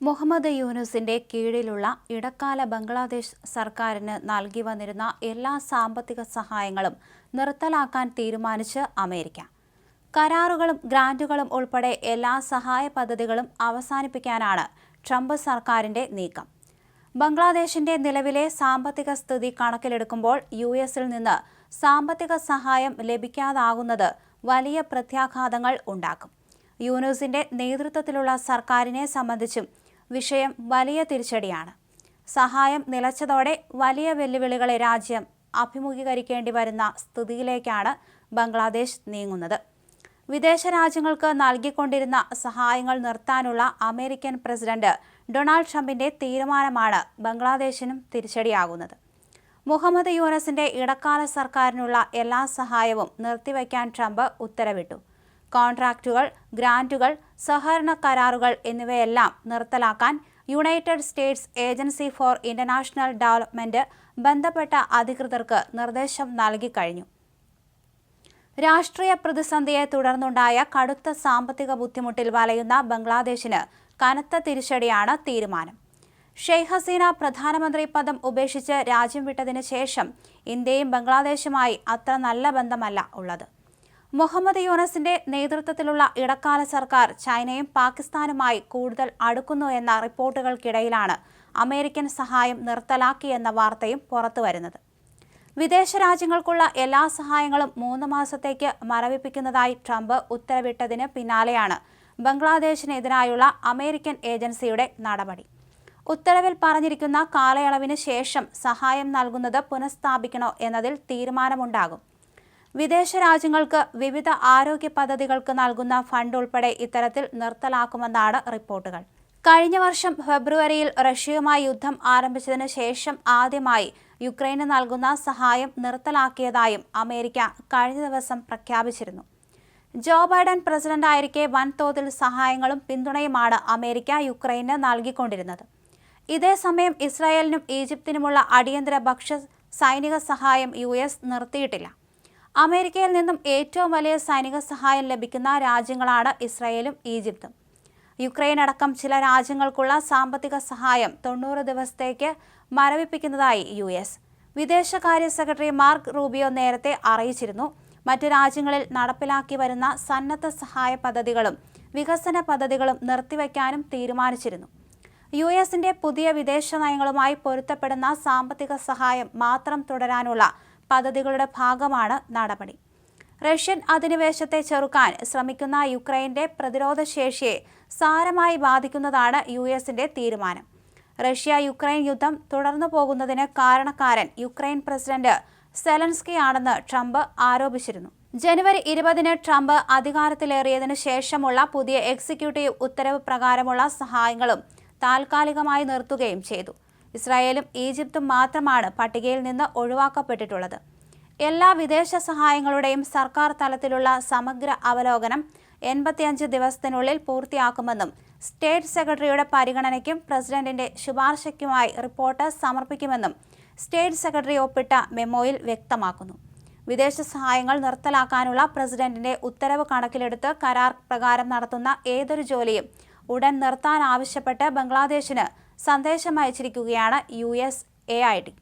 മുഹമ്മദ് യൂനുസിന്റെ കീഴിലുള്ള ഇടക്കാല ബംഗ്ലാദേശ് സർക്കാരിന് നൽകി വന്നിരുന്ന എല്ലാ സാമ്പത്തിക സഹായങ്ങളും നിർത്തലാക്കാൻ തീരുമാനിച്ച് അമേരിക്ക. കരാറുകളും ഗ്രാന്റുകളും ഉൾപ്പെടെ എല്ലാ സഹായ പദ്ധതികളും അവസാനിപ്പിക്കാനാണ് ട്രംപ് സർക്കാരിന്റെ നീക്കം. ബംഗ്ലാദേശിന്റെ നിലവിലെ സാമ്പത്തിക സ്ഥിതി കണക്കിലെടുക്കുമ്പോൾ യു എസിൽ നിന്ന് സാമ്പത്തിക സഹായം ലഭിക്കാതാകുന്നത് വലിയ പ്രത്യാഘാതങ്ങൾ ഉണ്ടാക്കും. യൂനുസിന്റെ നേതൃത്വത്തിലുള്ള സർക്കാരിനെ സംബന്ധിച്ചും വിഷയം വലിയ തിരിച്ചടിയാണ്. സഹായം നിലച്ചതോടെ വലിയ വെല്ലുവിളികളെ രാജ്യം അഭിമുഖീകരിക്കേണ്ടി വരുന്ന സ്ഥിതിയിലേക്കാണ് ബംഗ്ലാദേശ് നീങ്ങുന്നത്. വിദേശ രാജ്യങ്ങൾക്ക് നൽകിക്കൊണ്ടിരുന്ന സഹായങ്ങൾ നിർത്താനുള്ള അമേരിക്കൻ പ്രസിഡന്റ് ഡൊണാൾഡ് ട്രംപിന്റെ തീരുമാനമാണ് ബംഗ്ലാദേശിനും തിരിച്ചടിയാകുന്നത്. മുഹമ്മദ് യൂനസിന്റെ ഇടക്കാല സർക്കാരിനുള്ള എല്ലാ സഹായവും നിർത്തിവെക്കാൻ ട്രംപ് ഉത്തരവിട്ടു. കോൺട്രാക്റ്റുകൾ ഗ്രാന്റുകൾ സഹകരണ കരാറുകൾ എന്നിവയെല്ലാം നിർത്തലാക്കാൻ United States agency for international development ബന്ധപ്പെട്ട അധികൃതർക്ക് നിർദ്ദേശം നൽകിക്കഴിഞ്ഞു രാഷ്ട്രീയ പ്രതിസന്ധിയെ തുടർന്നുണ്ടായ കടുത്ത സാമ്പത്തിക ബുദ്ധിമുട്ടിൽ വലയുന്ന ബംഗ്ലാദേശിന് കനത്ത തിരിച്ചടിയാണ് തീരുമാനം. ഷെയ്ഖ് ഹസീന പ്രധാനമന്ത്രി പദം ഉപേക്ഷിച്ച് രാജ്യം വിട്ടതിന് ശേഷം ഇന്ത്യയും ബംഗ്ലാദേശുമായി അത്ര നല്ല ബന്ധമല്ല ഉള്ളത്. മുഹമ്മദ് യൂനസിന്റെ നേതൃത്വത്തിലുള്ള ഇടക്കാല സർക്കാർ ചൈനയും പാകിസ്ഥാനുമായി കൂടുതൽ അടുക്കുന്നു എന്ന റിപ്പോർട്ടുകൾക്കിടയിലാണ് അമേരിക്കൻ സഹായം നിർത്തലാക്കിയെന്ന വാർത്തയും പുറത്തുവരുന്നത് വിദേശ രാജ്യങ്ങൾക്കുള്ള എല്ലാ സഹായങ്ങളും മൂന്ന് മാസത്തേക്ക് മരവിപ്പിക്കുന്നതായി ട്രംപ് ഉത്തരവിട്ടതിന് പിന്നാലെയാണ് ബംഗ്ലാദേശിനെതിരായുള്ള അമേരിക്കൻ ഏജൻസിയുടെ നടപടി. ഉത്തരവിൽ പറഞ്ഞിരിക്കുന്ന കാലയളവിന് ശേഷം സഹായം നൽകുന്നത് പുനഃസ്ഥാപിക്കണോ എന്നതിൽ തീരുമാനമുണ്ടാകും. വിദേശ രാജ്യങ്ങൾക്ക് വിവിധ ആരോഗ്യ പദ്ധതികൾക്ക് നൽകുന്ന ഫണ്ട് ഉൾപ്പെടെ ഇത്തരത്തിൽ നിർത്തലാക്കുമെന്നാണ് റിപ്പോർട്ടുകൾ. കഴിഞ്ഞ വർഷം ഫെബ്രുവരിയിൽ റഷ്യയുമായി യുദ്ധം ആരംഭിച്ചതിന് ശേഷം ആദ്യമായി യുക്രൈന് നൽകുന്ന സഹായം നിർത്തലാക്കിയതായും അമേരിക്ക കഴിഞ്ഞ ദിവസം പ്രഖ്യാപിച്ചിരുന്നു. ജോ ബൈഡൻ പ്രസിഡന്റായിരിക്കെ വൻതോതിൽ സഹായങ്ങളും പിന്തുണയുമാണ് അമേരിക്ക യുക്രൈന് നൽകിക്കൊണ്ടിരുന്നത്. ഇതേസമയം ഇസ്രായേലിനും ഈജിപ്തിനുമുള്ള അടിയന്തര ഭക്ഷ്യ സൈനിക സഹായം യു നിർത്തിയിട്ടില്ല. അമേരിക്കയിൽ നിന്നും ഏറ്റവും വലിയ സൈനിക സഹായം ലഭിക്കുന്ന രാജ്യങ്ങളാണ് ഇസ്രായേലും ഈജിപ്തും. യുക്രൈൻ അടക്കം ചില രാജ്യങ്ങൾക്കുള്ള സാമ്പത്തിക സഹായം തൊണ്ണൂറ് ദിവസത്തേക്ക് മരവിപ്പിക്കുന്നതായി യു എസ്. വിദേശകാര്യ സെക്രട്ടറി മാർക്ക് റൂബിയോ നേരത്തെ അറിയിച്ചിരുന്നു മറ്റു രാജ്യങ്ങളിൽ നടപ്പിലാക്കി വരുന്ന സന്നദ്ധ സഹായ പദ്ധതികളും വികസന പദ്ധതികളും നിർത്തിവെക്കാനും തീരുമാനിച്ചിരുന്നു. യു എസിന്റെ പുതിയ വിദേശ നയങ്ങളുമായി പൊരുത്തപ്പെടുന്ന സാമ്പത്തിക സഹായം മാത്രം തുടരാനുള്ള പദ്ധതികളുടെ ഭാഗമാണ് നടപടി. റഷ്യൻ അധിനിവേശത്തെ ചെറുക്കാൻ ശ്രമിക്കുന്ന യുക്രൈന്റെ പ്രതിരോധ ശേഷിയെ സാരമായി ബാധിക്കുന്നതാണ് യു എസിന്റെ തീരുമാനം. റഷ്യ യുക്രൈൻ യുദ്ധം തുടർന്നു പോകുന്നതിന് കാരണക്കാരൻ യുക്രൈൻ പ്രസിഡന്റ് സെലൻസ്കി ആണെന്ന് ട്രംപ് ആരോപിച്ചിരുന്നു. ജനുവരി ഇരുപതിന് ട്രംപ് അധികാരത്തിലേറിയതിനു ശേഷമുള്ള പുതിയ എക്സിക്യൂട്ടീവ് ഉത്തരവ് പ്രകാരമുള്ള സഹായങ്ങളും താൽക്കാലികമായി നിർത്തുകയും ചെയ്തു. ഇസ്രായേലും ഈജിപ്തും മാത്രമാണ് പട്ടികയിൽ നിന്ന് ഒഴിവാക്കപ്പെട്ടിട്ടുള്ളത്. എല്ലാ വിദേശ സഹായങ്ങളുടെയും സർക്കാർ തലത്തിലുള്ള സമഗ്ര അവലോകനം എൺപത്തിയഞ്ച് ദിവസത്തിനുള്ളിൽ പൂർത്തിയാക്കുമെന്നും സ്റ്റേറ്റ് സെക്രട്ടറിയുടെ പരിഗണനയ്ക്കും പ്രസിഡന്റിന്റെ ശുപാർശയ്ക്കുമായി റിപ്പോർട്ട് സമർപ്പിക്കുമെന്നും സ്റ്റേറ്റ് സെക്രട്ടറി ഒപ്പിട്ട മെമ്മോയിൽ വ്യക്തമാക്കുന്നു. വിദേശ സഹായങ്ങൾ നിർത്തലാക്കാനുള്ള പ്രസിഡന്റിന്റെ ഉത്തരവ് കണക്കിലെടുത്ത് കരാർ പ്രകാരം നടത്തുന്ന ഏതൊരു ജോലിയും ഉടൻ നിർത്താൻ ആവശ്യപ്പെട്ട് ബംഗ്ലാദേശിന് സന്ദേശം അയച്ചിരിക്കുകയാണ് U S A I D.